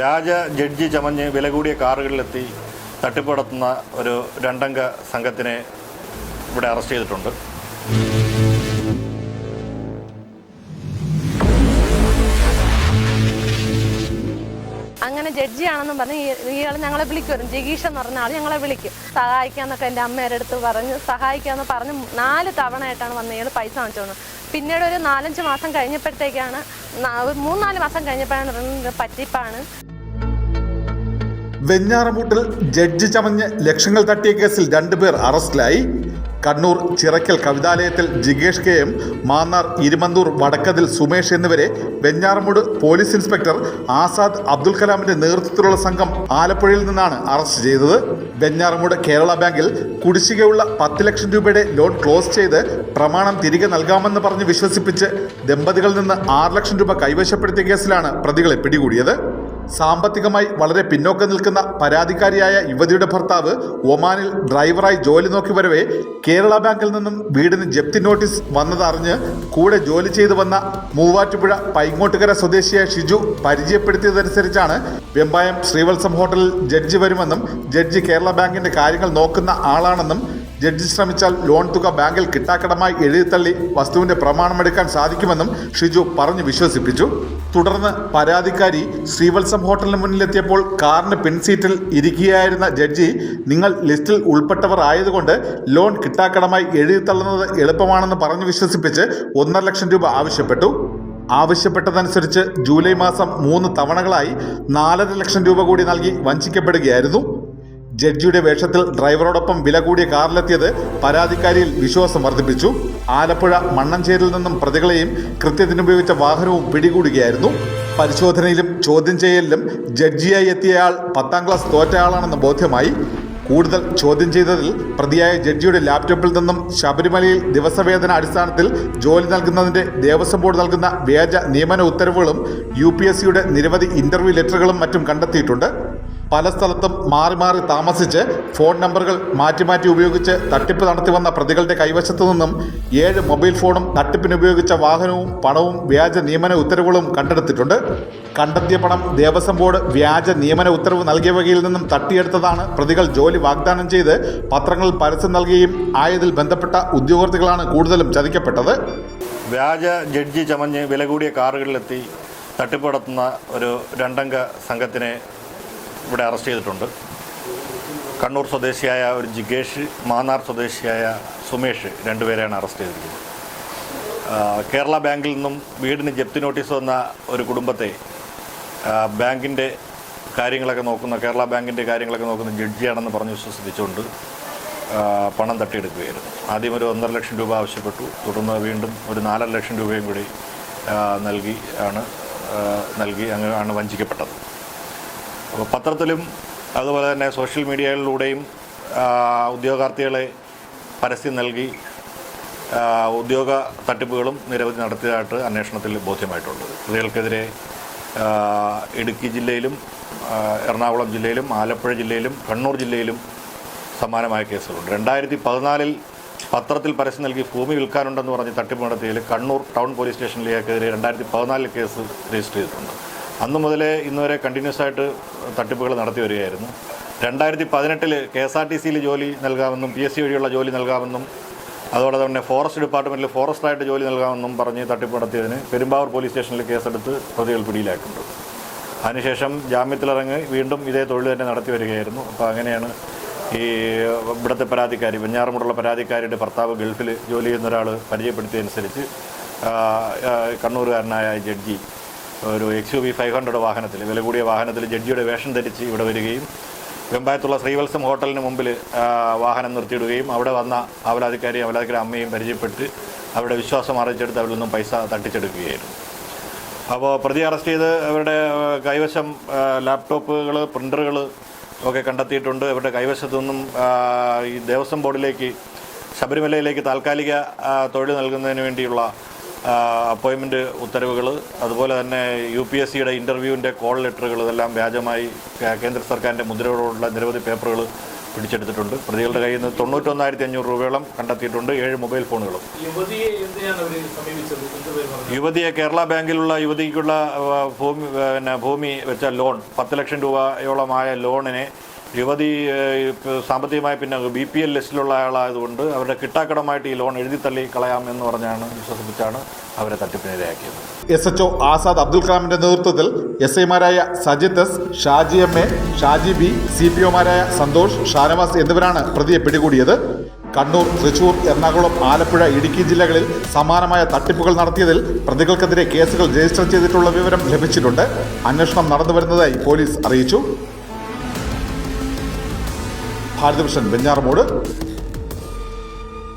വ്യാജ ജഡ്ജി ചമഞ്ഞ് വില കൂടിയ കാറുകളിലെത്തി തട്ടിപ്പ് നടത്തുന്ന ഒരു രണ്ടംഗ സംഘത്തിനെ ഇവിടെ അറസ്റ്റ് ചെയ്തിട്ടുണ്ട്. അങ്ങനെ ജഡ്ജിയാണെന്നും പറഞ്ഞ് ഇയാൾ ഞങ്ങളെ വിളിക്കും. ജഗീഷ് എന്ന് പറഞ്ഞ ആൾ ഞങ്ങളെ വിളിക്കും. സഹായിക്കാന്നൊക്കെ എന്റെ അമ്മയുടെ അടുത്ത് പറഞ്ഞ് സഹായിക്കാന്ന് പറഞ്ഞ് നാല് തവണയായിട്ടാണ് വന്ന് ഇയാൾ പൈസ വാങ്ങിച്ചോണ്ട് പിന്നീട് ഒരു നാലഞ്ച് മാസം കഴിഞ്ഞപ്പോഴത്തേക്കാണ് മൂന്നാൽ മാസം കഴിഞ്ഞപ്പോഴാണ് പറ്റിപ്പാണ്. വെഞ്ഞാറമൂട്ടിൽ ജഡ്ജി ചമഞ്ഞ് ലക്ഷങ്ങൾ തട്ടിയ കേസിൽ രണ്ടുപേർ അറസ്റ്റിലായി. കണ്ണൂർ ചിറക്കൽ കവിതാലയത്തിൽ ജിഗേഷ് കെ എം മാന്നാർ ഇരുമന്തൂർ വടക്കതിൽ സുമേഷ് എന്നിവരെ വെഞ്ഞാറമൂട് പോലീസ് ഇൻസ്പെക്ടർ ആസാദ് അബ്ദുൽ കലാമിന്റെ നേതൃത്വത്തിലുള്ള സംഘം ആലപ്പുഴയിൽ നിന്നാണ് അറസ്റ്റ് ചെയ്തത്. വെഞ്ഞാറമൂട് കേരള ബാങ്കിൽ കുടിശ്ശികയുള്ള പത്ത് ലക്ഷം രൂപയുടെ ലോൺ ക്ലോസ് ചെയ്ത് പ്രമാണം തിരികെ നൽകാമെന്ന് പറഞ്ഞ് വിശ്വസിപ്പിച്ച് ദമ്പതികളിൽ നിന്ന് ആറ് ലക്ഷം രൂപ കൈവശപ്പെടുത്തിയ കേസിലാണ് പ്രതികളെ പിടികൂടിയത്. സാമ്പത്തികമായി വളരെ പിന്നോക്കം നിൽക്കുന്ന പരാതിക്കാരിയായ യുവതിയുടെ ഭർത്താവ് ഒമാനിൽ ഡ്രൈവറായി ജോലി നോക്കി വരവേ കേരള ബാങ്കിൽ നിന്നും വീടിന് ജപ്തി നോട്ടീസ് വന്നതറിഞ്ഞ് കൂടെ ജോലി ചെയ്തു വന്ന മൂവാറ്റുപുഴ പൈങ്ങോട്ടുകര സ്വദേശിയായ ഷിജു പരിചയപ്പെടുത്തിയതനുസരിച്ചാണ് വെമ്പായം ശ്രീവത്സം ഹോട്ടലിൽ ജഡ്ജി വരുമെന്നും ജഡ്ജി കേരള ബാങ്കിന്റെ കാര്യങ്ങൾ നോക്കുന്ന ആളാണെന്നും ജഡ്ജി ശ്രമിച്ചാൽ ലോൺ തുക ബാങ്കിൽ കിട്ടാക്കടമായി എഴുതിത്തള്ളി വസ്തുവിന്റെ പ്രമാണമെടുക്കാൻ സാധിക്കുമെന്നും ഷിജു പറഞ്ഞു വിശ്വസിപ്പിച്ചു. തുടർന്ന് പരാതിക്കാരി ശ്രീവത്സം ഹോട്ടലിന് മുന്നിലെത്തിയപ്പോൾ കാറിന് പിൻസീറ്റിൽ ഇരിക്കുകയായിരുന്ന ജഡ്ജി നിങ്ങൾ ലിസ്റ്റിൽ ഉൾപ്പെട്ടവർ ആയതുകൊണ്ട് ലോൺ കിട്ടാക്കടമായി എഴുതിത്തള്ളുന്നത് എളുപ്പമാണെന്ന് പറഞ്ഞു വിശ്വസിപ്പിച്ച് ഒന്നര ലക്ഷം രൂപ ആവശ്യപ്പെട്ടു. ആവശ്യപ്പെട്ടതനുസരിച്ച് ജൂലൈ മാസം മൂന്ന് തവണകളായി നാലര ലക്ഷം രൂപ കൂടി നൽകി വഞ്ചിക്കപ്പെടുകയായിരുന്നു. ജഡ്ജിയുടെ വേഷത്തിൽ ഡ്രൈവറോടൊപ്പം വില കൂടിയ കാറിലെത്തിയത് പരാതിക്കാരിയിൽ വിശ്വാസം വർദ്ധിപ്പിച്ചു. ആലപ്പുഴ മണ്ണഞ്ചേരിൽ നിന്നും പ്രതികളെയും കൃത്യത്തിനുപയോഗിച്ച വാഹനവും പിടികൂടുകയായിരുന്നു. പരിശോധനയിലും ചോദ്യം ചെയ്യലിലും ജഡ്ജിയായി എത്തിയയാൾ പത്താം ക്ലാസ് തോറ്റയാളാണെന്ന് ബോധ്യമായി. കൂടുതൽ ചോദ്യം ചെയ്തതിൽ പ്രതിയായ ജഡ്ജിയുടെ ലാപ്ടോപ്പിൽ നിന്നും ശബരിമലയിൽ ദിവസവേതന അടിസ്ഥാനത്തിൽ ജോലി നൽകുന്നതിന്റെ ദേവസ്വം ബോർഡ് നൽകുന്ന വ്യാജ നിയമന ഉത്തരവുകളും യു നിരവധി ഇന്റർവ്യൂ ലെറ്ററുകളും മറ്റും കണ്ടെത്തിയിട്ടുണ്ട്. പല സ്ഥലത്തും മാറി മാറി താമസിച്ച് ഫോൺ നമ്പറുകൾ മാറ്റി മാറ്റി ഉപയോഗിച്ച് തട്ടിപ്പ് നടത്തി വന്ന പ്രതികളുടെ കൈവശത്തു നിന്നും ഏഴ് മൊബൈൽ ഫോണും തട്ടിപ്പിന് ഉപയോഗിച്ച വാഹനവും പണവും വ്യാജ നിയമന ഉത്തരവുകളും കണ്ടെടുത്തിട്ടുണ്ട്. കണ്ടെത്തിയ പണം ദേവസ്വം ബോർഡ് വ്യാജ നിയമന ഉത്തരവ് നൽകിയ വകയിൽ നിന്നും തട്ടിയെടുത്തതാണ് പ്രതികൾ ജോലി വാഗ്ദാനം ചെയ്ത് പത്രങ്ങളിൽ പരസ്യം നൽകുകയും ആയതിൽ ബന്ധപ്പെട്ട ഉദ്യോഗാർത്ഥികളാണ് കൂടുതലും ചതിക്കപ്പെട്ടത്. വ്യാജ ജഡ്ജി ചമഞ്ഞ് വില കൂടിയ കാറുകളിലെത്തി തട്ടിപ്പ് നടത്തുന്ന ഒരു രണ്ടംഗ സംഘത്തിനെ ഇവിടെ അറസ്റ്റ് ചെയ്തിട്ടുണ്ട്. കണ്ണൂർ സ്വദേശിയായ ഒരു ജിഗേഷ് മാന്നാർ സ്വദേശിയായ സുമേഷ് രണ്ടുപേരെയാണ് അറസ്റ്റ് ചെയ്തിരിക്കുന്നത്. കേരള ബാങ്കിൽ നിന്നും വീടിന് ജപ്തി നോട്ടീസ് വന്ന ഒരു കുടുംബത്തെ ബാങ്കിന്റെ കാര്യങ്ങളൊക്കെ നോക്കുന്ന കേരള ബാങ്കിന്റെ കാര്യങ്ങളൊക്കെ നോക്കുന്ന ജഡ്ജിയാണെന്ന് പറഞ്ഞ് വിശ്വസിപ്പിച്ചുകൊണ്ട് പണം തട്ടിയെടുക്കുകയായിരുന്നു. ആദ്യം ഒരു ഒന്നര ലക്ഷം രൂപ ആവശ്യപ്പെട്ടു. തുടർന്ന് വീണ്ടും ഒരു നാലര ലക്ഷം രൂപയും കൂടി നൽകി ആണ് നൽകി ആണ് വഞ്ചിക്കപ്പെട്ടത്. പത്രത്തിലും അതുപോലെ തന്നെ സോഷ്യൽ മീഡിയകളിലൂടെയും ഉദ്യോഗാർത്ഥികളെ പരസ്യം നൽകി ഉദ്യോഗ തട്ടിപ്പുകളും നിരവധി നടത്തിയതായിട്ട് അന്വേഷണത്തിൽ ബോധ്യമായിട്ടുണ്ട്. പ്രതികൾക്കെതിരെ ഇടുക്കി ജില്ലയിലും എറണാകുളം ജില്ലയിലും ആലപ്പുഴ ജില്ലയിലും കണ്ണൂർ ജില്ലയിലും സമാനമായ കേസുകളുണ്ട്. രണ്ടായിരത്തി പതിനാലിൽ പത്രത്തിൽ പരസ്യം നൽകി ഭൂമി വിൽക്കാനുണ്ടെന്ന് പറഞ്ഞ് തട്ടിപ്പ് നടത്തിയതിൽ കണ്ണൂർ ടൗൺ പോലീസ് സ്റ്റേഷനിലേക്കെതിരെ രണ്ടായിരത്തി പതിനാലിൽ കേസ് രജിസ്റ്റർ ചെയ്തിട്ടുണ്ട്. അന്ന് മുതലേ ഇന്ന് വരെ കണ്ടിന്യൂസ് ആയിട്ട് തട്ടിപ്പുകൾ നടത്തി വരികയായിരുന്നു. രണ്ടായിരത്തി പതിനെട്ടിൽ കെ എസ് ആർ ടി സിയിൽ ജോലി നൽകാമെന്നും പി എസ് സി വഴിയുള്ള ജോലി നൽകാമെന്നും അതുപോലെ തന്നെ ഫോറസ്റ്റ് ഡിപ്പാർട്ട്മെന്റിൽ ഫോറസ്റ്റായിട്ട് ജോലി നൽകാമെന്നും പറഞ്ഞ് തട്ടിപ്പ് നടത്തിയതിന് പെരുമ്പാവൂർ പോലീസ് സ്റ്റേഷനിൽ കേസെടുത്ത് പ്രതികൾ പിടിയിലായിട്ടുണ്ട്. അതിനുശേഷം ജാമ്യത്തിലിറങ്ങി വീണ്ടും ഇതേ തൊഴിൽ തന്നെ നടത്തി വരികയായിരുന്നു. അപ്പോൾ അങ്ങനെയാണ് ഈ ഇവിടുത്തെ പരാതിക്കാരി വെഞ്ഞാറമുടുള്ള പരാതിക്കാരിയുടെ ഭർത്താവ് ഗൾഫിൽ ജോലി ചെയ്യുന്ന ഒരാൾ പരിചയപ്പെടുത്തിയതനുസരിച്ച് കണ്ണൂരുകാരനായ ജഡ്ജി ഒരു X U V five hundred വാഹനത്തിൽ വില കൂടിയ വാഹനത്തിൽ ജഡ്ജിയുടെ വേഷം ധരിച്ച് ഇവിടെ വരികയും വെമ്പായത്തുള്ള ശ്രീവത്സം ഹോട്ടലിന് മുമ്പിൽ വാഹനം നിർത്തിയിടുകയും അവിടെ വന്ന അവലാധിക്കാരിയും അവലാധിക്കാരി അമ്മയും പരിചയപ്പെട്ട് അവരുടെ വിശ്വാസം അറിയിച്ചെടുത്ത് അവരിൽ നിന്നും പൈസ തട്ടിച്ചെടുക്കുകയായിരുന്നു. അപ്പോൾ പ്രതി അറസ്റ്റ് ചെയ്ത് അവരുടെ കൈവശം ലാപ്ടോപ്പുകൾ പ്രിന്ററുകൾ ഒക്കെ കണ്ടെത്തിയിട്ടുണ്ട്. അവരുടെ കൈവശത്തു നിന്നും ഈ ദേവസ്വം ബോർഡിലേക്ക് ശബരിമലയിലേക്ക് താൽക്കാലിക തൊഴിൽ നൽകുന്നതിന് വേണ്ടിയുള്ള അപ്പോയിൻമെന്റ് ഉത്തരവുകൾ അതുപോലെ തന്നെ യു പി എസ് സിയുടെ ഇന്റർവ്യൂവിന്റെ കോൾ ലെറ്ററുകൾ ഇതെല്ലാം വ്യാജമായി കേന്ദ്ര സർക്കാരിന്റെ മുദ്രയോടുള്ള നിരവധി പേപ്പറുകൾ പിടിച്ചെടുത്തിട്ടുണ്ട്. പ്രതികളുടെ കയ്യിൽ നിന്ന് തൊണ്ണൂറ്റൊന്നായിരത്തി അഞ്ഞൂറ് രൂപയോളം കണ്ടെത്തിയിട്ടുണ്ട്. ഏഴ് മൊബൈൽ ഫോണുകളും യുവതിയെ കേരള ബാങ്കിലുള്ള യുവതിക്കുള്ള ഭൂമി പിന്നെ ഭൂമി വെച്ച ലോൺ പത്ത് ലക്ഷം രൂപയോളമായ ലോണിനെ യുവതി സാമ്പത്തികമായി പിന്നെ ബി പി എൽ ലിസ്റ്റിലുള്ള ആളായതുകൊണ്ട് അവരുടെ കിട്ടാക്കടമായിട്ട് ഈ ലോൺ എഴുതിത്തള്ളി കളയാം എന്ന് പറഞ്ഞാണ് വിശ്വസിപ്പിച്ചാണ് അവരെ തട്ടിപ്പിനിരയാക്കിയത്. എസ് എച്ച് ആസാദ് അബ്ദുൽ കലാമിന്റെ നേതൃത്വത്തിൽ എസ് ഐമാരായ Sajith S Shaji M A Shaji B C P ഒമാരായ Santhosh Shanavas എന്നിവരാണ് പ്രതിയെ പിടികൂടിയത്. കണ്ണൂർ തൃശൂർ എറണാകുളം ആലപ്പുഴ ഇടുക്കി ജില്ലകളിൽ സമാനമായ തട്ടിപ്പുകൾ നടത്തിയതിൽ പ്രതികൾക്കെതിരെ കേസുകൾ രജിസ്റ്റർ ചെയ്തിട്ടുള്ള വിവരം ലഭിച്ചിട്ടുണ്ട്. അന്വേഷണം നടന്നുവരുന്നതായി പോലീസ് അറിയിച്ചു. ഭാരതഭൂഷൺ വെഞ്ഞാറമൂട്